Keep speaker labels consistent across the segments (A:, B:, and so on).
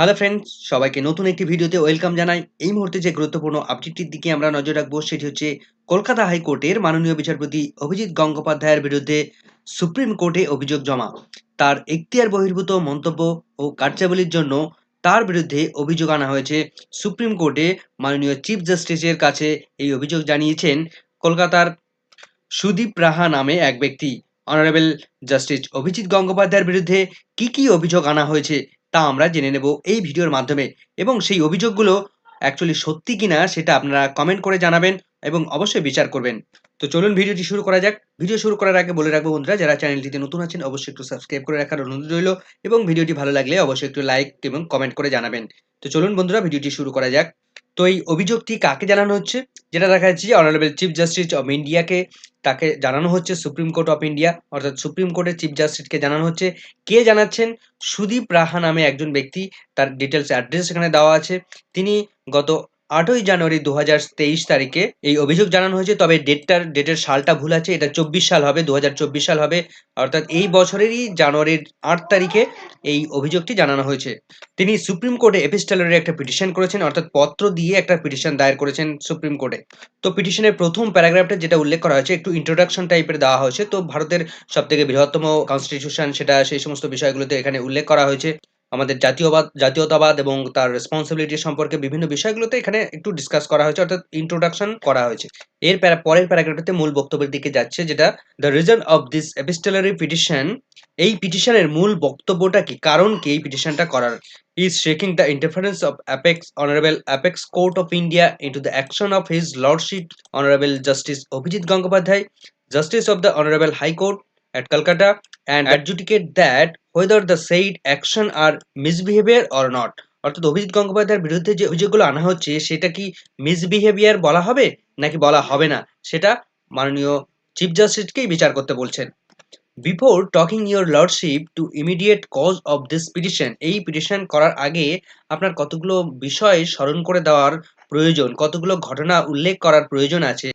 A: Hello friends সবাইকে নতুন একটি ভিডিওতে ওয়েলকাম জানাই। এই মুহূর্তে যে গুরুত্বপূর্ণ আপডেটটির দিকে আমরা নজর রাখব, সেটি হচ্ছে কলকাতা হাইকোর্টের মাননীয় বিচারপতি অভিজিৎ গঙ্গোপাধ্যায়ের বিরুদ্ধে সুপ্রিম কোর্টে অভিযোগ জমা। তার এখতিয়ার বহির্ভূত মন্তব্য ও কার্যাবলীর জন্য তার বিরুদ্ধে অভিযোগ আনা হয়েছে। সুপ্রিম কোর্টে মাননীয় চিফ জাস্টিসের কাছে এই অভিযোগ জানিয়েছেন, কলকাতার সুদীপ রাহা নামে এক ব্যক্তি। অনারেবল জাস্টিস অভিজিৎ গঙ্গোপাধ্যায়ের বিরুদ্ধে কি কি অভিযোগ আনা হয়েছে তা আমরা জেনে নেব এই ভিডিওর মাধ্যমে। এবং সেই অভিযোগগুলো অ্যাকচুয়ালি সত্যি কিনা সেটা আপনারা কমেন্ট করে জানাবেন এবং অবশ্যই বিচার করবেন। তো চলুন ভিডিওটি শুরু করা যাক। ভিডিও শুরু করার আগে বলে রাখব বন্ধুরা, যারা চ্যানেলটিতে নতুন আছেন অবশ্যই একটু সাবস্ক্রাইব করে রাখার অনুরোধ রইল এবং ভিডিওটি ভালো লাগলে অবশ্যই একটু লাইক এবং কমেন্ট করে জানাবেন। তো চলুন বন্ধুরা, ভিডিওটি শুরু করা যাক। তো এই অভিযোগটি কাকে জানানো হচ্ছে? যেটা দেখা যাচ্ছে যে অনারেবল চিফ জাস্টিস অফ ইন্ডিয়াকে তাকে জানানো হচ্ছে সুপ্রিম কোর্ট অফ ইন্ডিয়া অর্থাৎ সুপ্রিম কোর্টের চিফ জাস্টিসকে জানানো হচ্ছে। কে জানাচ্ছেন? সুদীপ রাহা নামে একজন ব্যক্তি, তার ডিটেলস অ্যাড্রেস এখানে দেওয়া আছে। তিনি গত আটই জানুয়ারি দু হাজার তেইশ তারিখে এই অভিযোগ জানানো হয়েছে, তবে ডেটটার, ডেটের সালটা ভুল আছে, এটা চব্বিশ সাল হবে দু হাজার চব্বিশ সাল হবে, অর্থাৎ এই বছরেরই জানুয়ারির আট তারিখে এই অভিযোগটি জানানো হয়েছে। তিনি সুপ্রিম কোর্টে এপিস্টেলারি একটা পিটিশন করেছেন, অর্থাৎ পত্র দিয়ে একটা পিটিশন দায়ের করেছেন সুপ্রিম কোর্টে। তো পিটিশনের প্রথম প্যারাগ্রাফটা যেটা উল্লেখ করা হয়েছে, একটু ইন্ট্রোডাকশন টাইপের দেওয়া হয়েছে, তো ভারতের সব থেকে বৃহত্তম কনস্টিটিউশন সেটা, সেই সমস্ত বিষয়গুলোতে এখানে উল্লেখ করা হয়েছে। আমাদের জাতীয়বাদ জাতীয়তাবাদ এবং তার রেসপন্সিবিলিটি সম্পর্কে বিভিন্ন বিষয়গুলোতে এখানে একটু ডিসকাস করা হয়েছে অর্থাৎ ইন্ট্রোডাকশন করা হয়েছে। এর পরের প্যারাগ্রাফটিতে মূল বক্তব্যের দিকে যাচ্ছে যেটা the reason of this epistolary petition এই পিটিশনের মূল বক্তব্যটা কি কারণ কি এই পিটিশনটা করার? Is shaking the interference of apex Honorable apex court of India the action of His Lordship Honorable Justice Abhijit Gangopadhyay, Justice of the Honorable High Court at Calcutta, and adjudicate that whether the said action are misbehavior or not. অর্থাৎ অভিজিৎ গঙ্গোপাধ্যায়ের বিরুদ্ধে যে অভিযোগগুলো আনা হচ্ছে সেটা কি misbehaviour বলা হবে নাকি বলা হবে না সেটা মাননীয় চিফ জাস্টিসকেই বিচার করতে বলছেন before talking your lordship to immediate cause of this petition এই পিটিশন করার আগে আপনার কতগুলো বিষয় স্মরণ করে দেওয়ার প্রয়োজন কতগুলো ঘটনা উল্লেখ করার প্রয়োজন আছে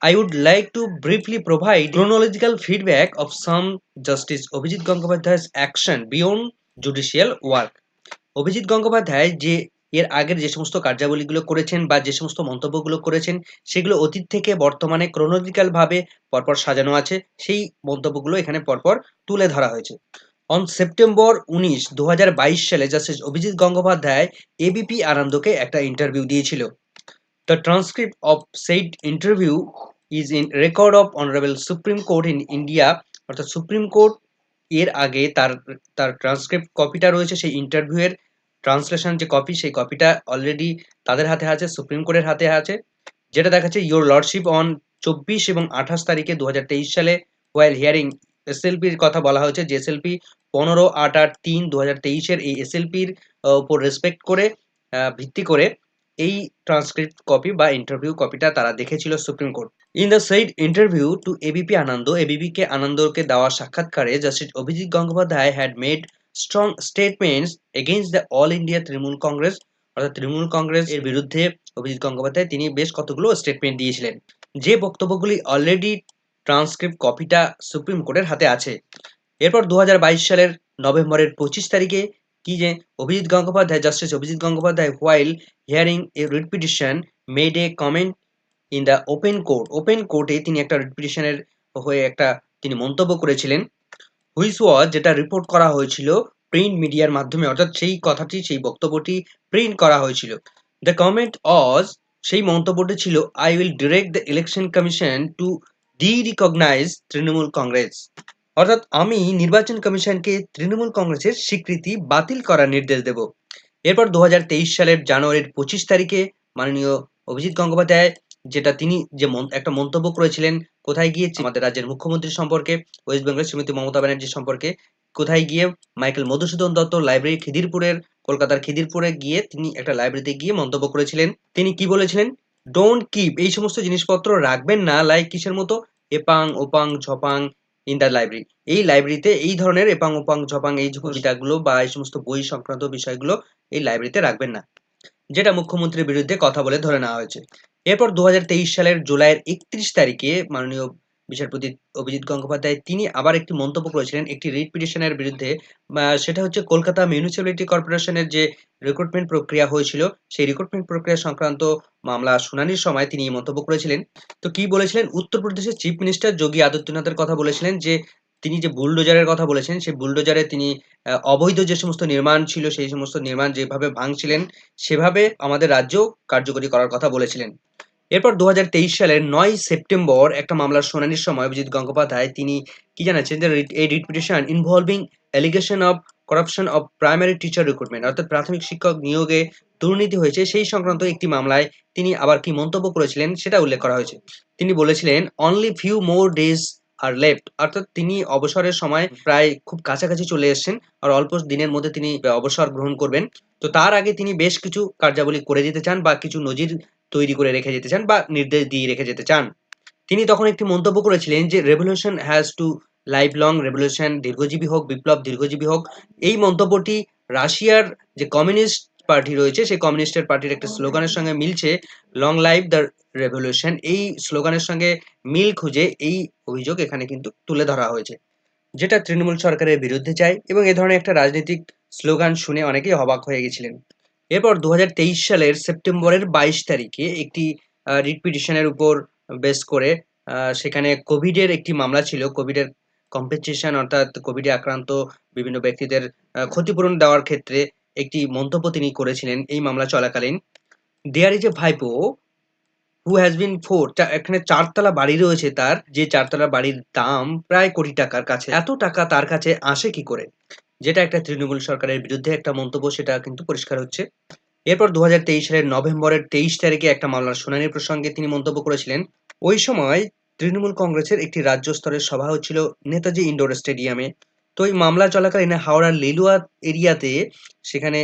A: I would like to briefly provide chronological feedback of some Justice Abhijit Gangopadhyay's action beyond judicial work. Abhijit Gangopadhyay যে এর আগের যে সমস্ত কার্যাবলীগুলো করেছেন বা যে সমস্ত মন্তব্যগুলো করেছেন, সেগুলো অতীত থেকে বর্তমানে ক্রোনোলজিক্যাল ভাবে পরপর সাজানো আছে। সেই মন্তব্যগুলো এখানে পরপর তুলে ধরা হয়েছে। অন সেপ্টেম্বর উনিশ দু সালে জাস্টিস অভিজিৎ গঙ্গোপাধ্যায় এবিপি আনন্দকে একটা ইন্টারভিউ দিয়েছিল। The transcript of said interview is in record of honourable Supreme Court in India অর্থাৎ সুপ্রিম কোর্ট এর আগে তার তার ট্রান্সক্রিপ্ট কপিটা রয়েছে, সেই ইন্টারভিউয়ের ট্রান্সলেশন যে কপি সেই কপিটা অলরেডি তাদের হাতে আছে সুপ্রিম কোর্টের হাতে আছে, যেটা দেখাচ্ছে ইয়োর লর্ডশিপ অন চব্বিশ এবং আঠাশ তারিখে দু হাজার তেইশ সালে ওয়াইল হিয়ারিং এসএলপির কথা বলা হয়েছে, যে এসএলপি পনেরো, আট আট, তিন দু হাজার তেইশের এই এসএলপির উপর রেসপেক্ট করে ভিত্তি করে এই ট্রান্সক্রিপ্ট কপি বা ইন্টারভিউ কপিটা তারা দেখেছিল Supreme Court in the said interview to ABP Ananda ABP কে আনন্দকে দেওয়া সাক্ষাৎকারে justice Abhijit Gangopadhyay had made strong statements against the all India Trinamool Congress অর্থাৎ তৃণমূল কংগ্রেস এর বিরুদ্ধে অভিজিৎ গঙ্গোপাধ্যায় তিনি বেশ কতগুলো স্টেটমেন্ট দিয়েছিলেন। যে বক্তব্যগুলি অলরেডি ট্রান্সক্রিপ্ট কপিটা সুপ্রিম কোর্টের হাতে আছে। এরপর দু হাজার বাইশ সালের নভেম্বরের পঁচিশ তারিখে কি যে Abhijit Gangopadhyay justice Abhijit Gangopadhyay while hearing a writ petition made a comment in the open court open কোর্টে তিনি একটা পিটিশনের হয়ে একটা তিনি মন্তব্য করেছিলেন হুইচ ওয়াজ যেটা রিপোর্ট করা হয়েছিল প্রিন্ট মিডিয়ার মাধ্যমে, অর্থাৎ সেই কথাটি, সেই বক্তব্যটি প্রিন্ট করা হয়েছিল। দ্য কমেন্ট অজ সেই মন্তব্যটি ছিল I will direct the Election Commission to derecognise Trinamool Congress. অর্থাৎ আমি নির্বাচন কমিশনকে তৃণমূল কংগ্রেসের স্বীকৃতি বাতিল করার নির্দেশ দেব। এরপর দু হাজার তেইশ সালের জানুয়ারির পঁচিশ তারিখে মাননীয় অভিজিৎ গঙ্গোপাধ্যায় যেটা তিনি যে একটা মন্তব্য করেছিলেন, কোথায় গিয়ে আমাদের রাজ্যের মুখ্যমন্ত্রী সম্পর্কে ওয়েস্ট বেঙ্গলের শ্রীমতী মমতা ব্যানার্জি সম্পর্কে, কোথায় গিয়ে মাইকেল মধুসূদন দত্ত লাইব্রেরি খিদিরপুরের, কলকাতার খিদিরপুরে গিয়ে তিনি একটা লাইব্রেরিতে গিয়ে মন্তব্য করেছিলেন। তিনি কি বলেছিলেন? ডোন্ট কিপ এই সমস্ত জিনিসপত্র রাখবেন না লাইক কিসের মতো? এপাং, ওপাং, ঝপাং ইন দ্য লাইব্রেরি এই লাইব্রেরিতে এই ধরনের এপাং, ওপাং, ঝপাং এই কবিতাগুলো বা এই সমস্ত বই সংক্রান্ত বিষয়গুলো এই লাইব্রেরিতে রাখবেন না। যেটা মুখ্যমন্ত্রীর বিরুদ্ধে কথা বলে ধরে নেওয়া হয়েছে। এরপর দু হাজার তেইশ সালের জুলাইয়ের একত্রিশ তারিখে মাননীয় বিচারপতি অভিজিৎ গঙ্গোপাধ্যায় তিনি আবার একটি মন্তব্য করেছিলেন, একটি রিট পিটিশনের বিরুদ্ধে। সেটা হচ্ছে কলকাতা মিউনিসিপ্যালিটি কর্পোরেশনের যে রিক্রুটমেন্ট প্রক্রিয়া হয়েছিল, সেই রিক্রুটমেন্ট প্রক্রিয়া সংক্রান্ত মামলা শুনানির সময় তিনি মন্তব্য করেছিলেন। তো কি বলেছিলেন? উত্তরপ্রদেশের চিফ মিনিস্টার যোগী আদিত্যনাথের কথা বলেছিলেন যে, তিনি যে বুলডোজারের কথা বলেছেন, সেই বুলডোজারে তিনি অবৈধ যে সমস্ত নির্মাণ ছিল, সেই সমস্ত নির্মাণ যেভাবে ভাঙছিলেন, সেভাবে আমাদের রাজ্য কার্যকরী করার কথা বলেছিলেন। এরপর দু হাজার তেইশ সালের নয় সেপ্টেম্বর একটা মামলার শুনানির সময় অভিজিৎ গঙ্গোপাধ্যায় তিনি কি জানাচ্ছেন যে এই writ petition involving allegation of corruption of primary teacher recruitment অর্থাৎ প্রাথমিক শিক্ষক নিয়োগে দুর্নীতি হয়েছে, সেই সংক্রান্ত একটি মামলায় তিনি আবার কি মন্তব্য করেছিলেন সেটা উল্লেখ করা হয়েছে। তিনি বলেছিলেন only few more days are left অর্থাৎ তিনি অবসরের সময় প্রায় খুব কাছাকাছি চলে এসেছেন আর অল্প দিনের মধ্যে তিনি অবসর গ্রহণ করবেন। তো তার আগে তিনি বেশ কিছু কার্যাবলী করে যেতে চান বা কিছু নজির তৈরি করে রেখে যেতে চান বা নির্দেশ দিয়ে রেখে যেতে চান। তিনি তখন একটি মন্তব্য করেছিলেন যে revolution has to life long revolution দীর্ঘজীবী হোক, বিপ্লব দীর্ঘজীবী হোক। এই মন্তব্যটি রাশিয়ার যে কমিউনিস্ট পার্টি রয়েছে, সেই কমিউনিস্টের পার্টির একটা স্লোগানের সঙ্গে মিলছে লং লাইফ দ্য রেভলিউশন এই স্লোগানের সঙ্গে মিল খুঁজে এই অভিযোগ এখানে কিন্তু তুলে ধরা হয়েছে, যেটা তৃণমূল সরকারের বিরুদ্ধে যায় এবং এ ধরনের একটা রাজনৈতিক স্লোগান শুনে অনেকেই অবাক হয়ে গেছিলেন। এরপর দু হাজার তেইশ সালের সেপ্টেম্বরের বাইশ তারিখে একটি রিট পিটিশনের উপর বেস করে সেখানে কোভিডের একটি মামলা ছিল। কোভিডের কম্পেনসেশন অর্থাৎ কোভিডে আক্রান্ত বিভিন্ন ব্যক্তিদের ক্ষতিপূরণ দেওয়ার ক্ষেত্রে একটি মন্তব্য তিনি করেছিলেন এই মামলা চলাকালীন। দেয়ার ইজ এ ভাইপো হু হ্যাজ বিন ফোর এখানে চারতলা বাড়ি রয়েছে তার। যে চারতলা বাড়ির দাম প্রায় কোটি টাকার কাছে। এত টাকা তার কাছে আসে কি করে? যেটা একটা তৃণমূল সরকারের বিরুদ্ধে একটা মন্তব্য, সেটা কিন্তু পরিষ্কার হচ্ছে। এরপর দু হাজার তেইশ সালের নভেম্বরের তেইশ তারিখে একটা মামলার শুনানির প্রসঙ্গে তিনি মন্তব্য করেছিলেন, ওই সময় তৃণমূল কংগ্রেসের একটি রাজ্য স্তরের সভা হচ্ছিল নেতাজি ইন্ডোর স্টেডিয়ামে। তো এই মামলা চলাকালীন হাওড়ার লিলুয়া এরিয়াতে সেখানে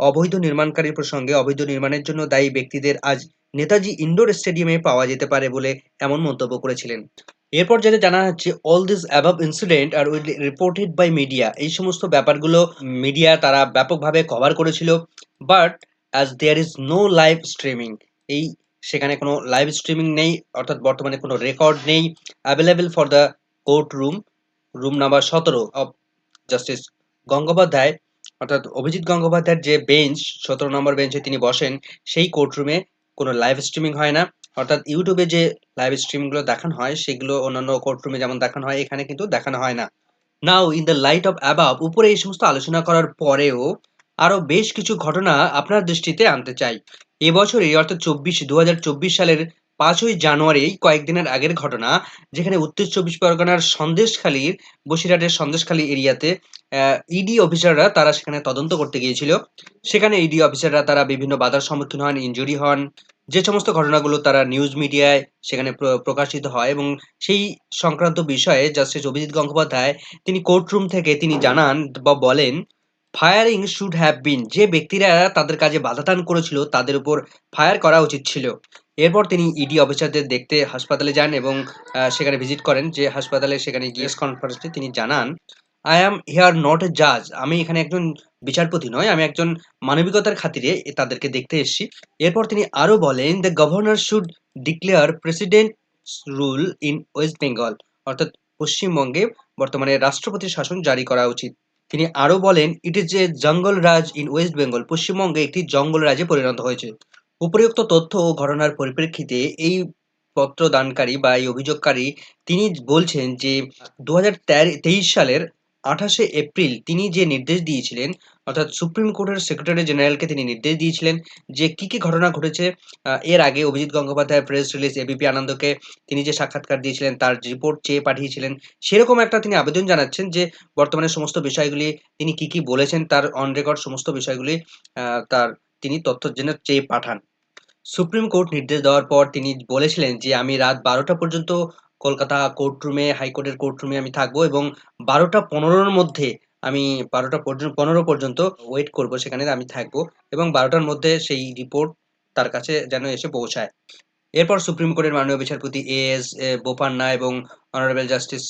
A: অবৈধ নির্মাণকারীর প্রসঙ্গে অবৈধ নির্মাণের জন্য দায়ী ব্যক্তিদের আজ নেতাজি ইন্ডোর স্টেডিয়ামে পাওয়া যেতে পারে বলে এমন মন্তব্য করেছিলেন। এরপর যেটা জানা যাচ্ছে all this above incident are will reported by media এই সমস্ত ব্যাপারগুলো মিডিয়া তারা ব্যাপকভাবে কভার করেছিল। But as there is no live streaming এই সেখানে কোনো লাইভ স্ট্রিমিং নেই, অর্থাৎ বর্তমানে কোনো রেকর্ড নেই available for the court room room number সতেরো অফ জাস্টিস গঙ্গোপাধ্যায়, অর্থাৎ অভিজিৎ গঙ্গোপাধ্যায়ের যে বেঞ্চ সতেরো নম্বর বেঞ্চে তিনি বসেন, সেই কোর্টরুমে কোনো লাইভ স্ট্রিমিং হয় না। অর্থাৎ ইউটিউবে যে লাইভ স্ট্রিমগুলো দেখানো হয়, সেগুলো অন্যান্য কোর্টরুমে যেমন দেখানো হয়, এখানে কিন্তু দেখানো হয় না। Now in the light of above উপরে এই সমস্ত আলোচনা করার পরেও আরও বেশ কিছু ঘটনা আপনার দৃষ্টিতে আনতে চাই। এবছরই অর্থাৎ চব্বিশ দু সালের পাঁচই জানুয়ারি, কয়েকদিনের আগের ঘটনা, যেখানে উত্তর চব্বিশ পরগনার সন্দেশখালীর বসিরহাটের সন্দেশখালী এরিয়াতে ইডি অফিসাররা তারা সেখানে তদন্ত করতে গিয়েছিল। সেখানে ইডি অফিসাররা তারা বিভিন্ন বাধার সম্মুখীন হন ইঞ্জুরি হন যে সমস্ত ঘটনাগুলো তারা নিউজ মিডিয়ায় সেখানে প্রকাশিত হয় এবং সেই সংক্রান্ত বিষয়ে জাস্টিস অভিজিৎ গঙ্গোপাধ্যায় তিনি কোর্টরুম থেকে তিনি জানান বা বলেন ফায়ারিং শুড হ্যাভ বিন যে ব্যক্তিরা তাদের কাজে বাধাদান করেছিল তাদের উপর ফায়ার করা উচিত ছিল। এরপর তিনি ইডি অফিসারদের দেখতে হাসপাতালে যান এবং সেখানে ভিজিট করেন যে হাসপাতালে সেখানে গিয়ে কনফারেন্সে তিনি জানান I am here not a জাজ আমি এখানে একজন বিচারপতি নয়, আমি একজন মানবিকতার খাতিরে তাদেরকে দেখতে এসেছি। এরপর তিনি আরও বলেন the governor should declare president rule in West Bengal অর্থাৎ পশ্চিমবঙ্গে বর্তমানে রাষ্ট্রপতির শাসন জারি করা উচিত। তিনি আরও বলেন ইট ইজ এ জঙ্গল রাজ ইন ওয়েস্ট বেঙ্গল পশ্চিমবঙ্গে একটি জঙ্গল রাজে পরিণত হয়েছে। উপরিউক্ত তথ্য ও ঘটনার পরিপ্রেক্ষিতে এই পত্র দানকারী বা এই অভিযোগকারী তিনি বলছেন যে দু সালের আঠাশে এপ্রিল তিনি যে নির্দেশ দিয়েছিলেন, অর্থাৎ সুপ্রিম কোর্টের সেক্রেটারি জেনারেলকে তিনি নির্দেশ দিয়েছিলেন যে কি কি ঘটনা ঘটেছে এর আগে Abhijit Gangopadhyay press release ABP আনন্দকে তিনি যে সাক্ষাৎকার দিয়েছিলেন, তার রিপোর্ট চেয়ে পাঠিয়েছিলেন, সেরকম একটা তিনি আবেদন জানাচ্ছেন যে বর্তমানে সমস্ত বিষয়গুলি তিনি কি কি বলেছেন, তার অন রেকর্ড সমস্ত বিষয়গুলি তার তিনি তথ্য জন্য চেয়ে পাঠান। সুপ্রিম কোর্ট নির্দেশ দেওয়ার পর তিনি বলেছিলেন যে, আমি রাত বারোটা পর্যন্ত কলকাতা কোর্টরুমে হাইকোর্টের কোর্টরুমে আমি থাকব এবং বারোটা পনেরোর মধ্যে আমি, বারোটা পর্যন্ত, পনেরো পর্যন্ত ওয়েট করব সেখানে আমি থাকব এবং বারোটার মধ্যে সেই রিপোর্ট তার কাছে যেন এসে পৌঁছায়। এরপর সুপ্রিম কোর্টের মাননীয় বিচারপতি এ এস বোপান্না এবং honourable justice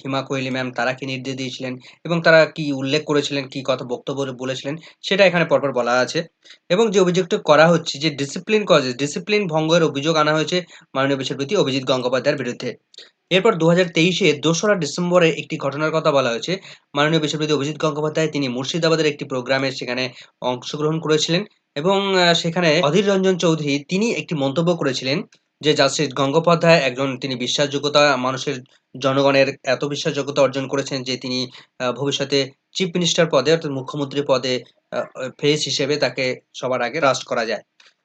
A: Hima Kohli ma'am তারা কি নির্দেশ দিয়েছিলেন এবং তারা কি উল্লেখ করেছিলেন, কি কত বক্তব্য বলেছিলেন, সেটা এখানে পরপর বলা আছে। এবং যে অভিযোগটা করা হচ্ছে যে ডিসিপ্লিন কজেস ডিসিপ্লিন ভঙ্গের অভিযোগ আনা হয়েছে মাননীয় বিচারপতি অভিজিৎ গঙ্গোপাধ্যায়ের বিরুদ্ধে। এরপর দু হাজার তেইশে দোসরা ডিসেম্বরে একটি ঘটনার কথা বলা হয়েছে। মাননীয় বিচারপতি অভিজিৎ গঙ্গোপাধ্যায় তিনি মুর্শিদাবাদের একটি প্রোগ্রামে সেখানে অংশগ্রহণ করেছিলেন। এবং সেখানে অধীর রঞ্জন চৌধুরী, তিনি একটি মন্তব্য করেছিলেন যে জাস্টিস গঙ্গোপাধ্যায় একজন তিনি বিশ্বাসযোগ্যতা, মানুষের জনগণের এত বিশ্বাসযোগ্যতা অর্জন করেছেন যে তিনি ভবিষ্যতে চিফ মিনিস্টার পদে অর্থাৎ মুখ্যমন্ত্রী পদে ফেস হিসেবে তাকে সবার আগে রাস্ট করা যায়।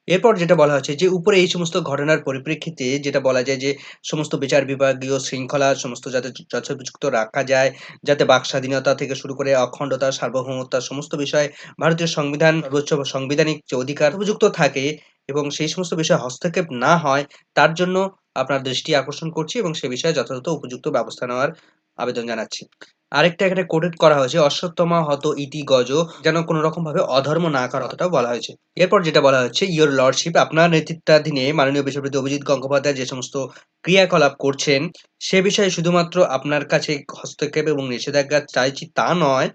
A: এরপর যেটা বলা হচ্ছে যে, উপরে এই সমস্ত ঘটনার পরিপ্রেক্ষিতে যেটা বলা যায় যে, সমস্ত বিচার বিভাগীয় শৃঙ্খলা, সমস্ত যাতে যথোপযুক্ত রাখা যায়, যাতে বাক স্বাধীনতা থেকে শুরু করে অখণ্ডতা সার্বভৌমত্তা সমস্ত বিষয়ে ভারতীয় সংবিধান, সর্বোচ্চ সাংবিধানিক যে অধিকার উপযুক্ত থাকে এবং সেই সমস্ত বিষয়ে হস্তক্ষেপ না হয়, তার জন্য আপনার দৃষ্টি আকর্ষণ করছি এবং সে বিষয়ে যথাযথ উপযুক্ত ব্যবস্থা নেওয়ার আবেদন জানাচ্ছি। আরেকটা এখানে কোটেড করা হয়েছে, অশ্বত্থমা হত ইতি গজ, যেন কোনো রকম ভাবে অধর্ম না করা কথাটাও বলা হয়েছে। এরপর যেটা বলা হচ্ছে ইয়োর লর্ডশিপ আপনার নেতৃত্বাধীনে মাননীয় বিচারপতি অভিজিৎ গঙ্গোপাধ্যায় যে সমস্ত ক্রিয়াকলাপ করছেন, সে বিষয়ে শুধুমাত্র আপনার কাছে হস্তক্ষেপ এবং নিষেধাজ্ঞা চাইছি তা নয়।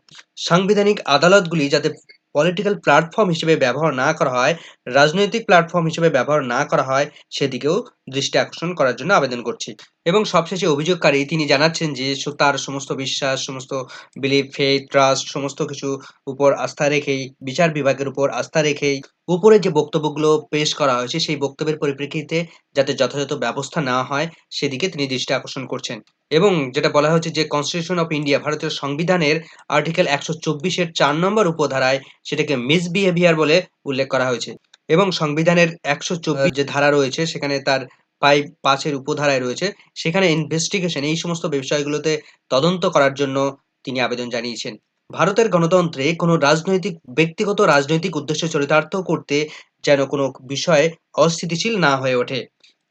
A: সাংবিধানিক আদালতগুলি যাতে পলিটিক্যাল প্ল্যাটফর্ম হিসেবে ব্যবহার না করা হয়, রাজনৈতিক প্ল্যাটফর্ম হিসেবে ব্যবহার না করা হয়, সেদিকেও দৃষ্টি আকর্ষণ করার জন্য আবেদন করছি। এবং সবশেষে অভিযোগকারী তিনি জানাচ্ছেন যে তার সমস্ত বিশ্বাস, সমস্ত বিলিভ ফেথ ট্রাস্ট সমস্ত কিছু উপর আস্থা রেখেই, বিচার বিভাগের উপর আস্থা রেখেই উপরে যে বক্তব্যগুলো পেশ করা হয়েছে সেই বক্তব্যের পরিপ্রেক্ষিতে যাতে যথাযথ ব্যবস্থা নেওয়া হয়, সেদিকে তিনি দৃষ্টি আকর্ষণ করছেন। এবং যেটা বলা হচ্ছে যে কনস্টিটিউশন অফ ইন্ডিয়া ভারতীয় সংবিধানের আর্টিকেল একশো চব্বিশের চার নম্বর উপধারায় সেটাকে মিসবিহেভিয়ার বলে উল্লেখ করা হয়েছে। এবং সংবিধানের একশো চব্বিশ যে ধারা রয়েছে, সেখানে তার পাই পাঁচের উপধারায় রয়েছে, সেখানে ইনভেস্টিগেশন এই সমস্ত বিষয়গুলোতে তদন্ত করার জন্য তিনি আবেদন জানিয়েছেন। ভারতের গণতন্ত্রে কোনো রাজনৈতিক, ব্যক্তিগত রাজনৈতিক উদ্দেশ্য চরিতার্থ করতে যেন কোনো বিষয়ে অস্থিতিশীল না হয়ে ওঠে,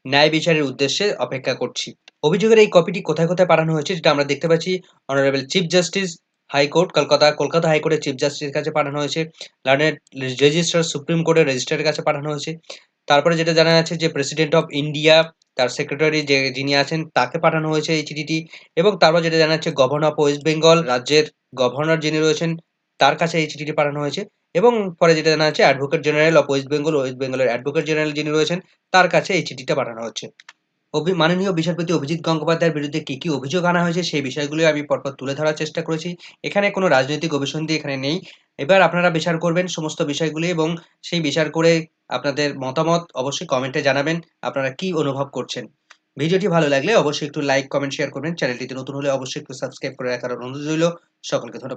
A: ন্যায় বিচারের উদ্দেশ্যে অপেক্ষা করছি। অভিযোগের এই কপিটি কোথায় কোথায় পাঠানো হয়েছে যেটা আমরা দেখতে পাচ্ছি honourable chief justice high court, Kolkata Kolkata হাইকোর্টের চিফ জাস্টিসের কাছে পাঠানো হয়েছে। লার্নেড রেজিস্ট্রার সুপ্রিম কোর্টের রেজিস্ট্রারের কাছে পাঠানো হয়েছে। তারপরে যেটা জানা যাচ্ছে যে প্রেসিডেন্ট অফ ইন্ডিয়া তার সেক্রেটারি যে যিনি আছেন, তাকে পাঠানো হয়েছে এই চিঠিটি। এবং তারপর যেটা জানা যাচ্ছে গভর্নর অফ ওয়েস্ট বেঙ্গল রাজ্যের গভর্নর যিনি রয়েছেন, তার কাছে এই চিঠিটি পাঠানো হয়েছে। এবং পরে যেটা জানা যাচ্ছে advocate general of West Bengal West বেঙ্গলের অ্যাডভোকেট জেনারেল যিনি রয়েছেন, তার কাছে এই চিঠিটা পাঠানো হচ্ছে। মাননীয় বিচারপতি অভিজিৎ গঙ্গোপাধ্যায়ের বিরুদ্ধে কি কি অভিযোগ আনা হয়েছে সেই বিষয়গুলো আমি পরপর তুলে ধরার চেষ্টা করেছি। এখানে কোনো রাজনৈতিক অভিসন্ধি এখানে নেই। এবার আপনারা বিচার করবেন সমস্ত বিষয়গুলি এবং সেই বিচার করে আপনাদের মতামত অবশ্যই কমেন্টে জানাবেন আপনারা কি অনুভব করছেন। ভিডিওটি ভালো লাগলে অবশ্যই একটু লাইক, কমেন্ট, শেয়ার করবেন। চ্যানেলটিতে নতুন হলে অবশ্যই একটু সাবস্ক্রাইব করে রাখার অনুরোধ রইল। সকলকে ধন্যবাদ।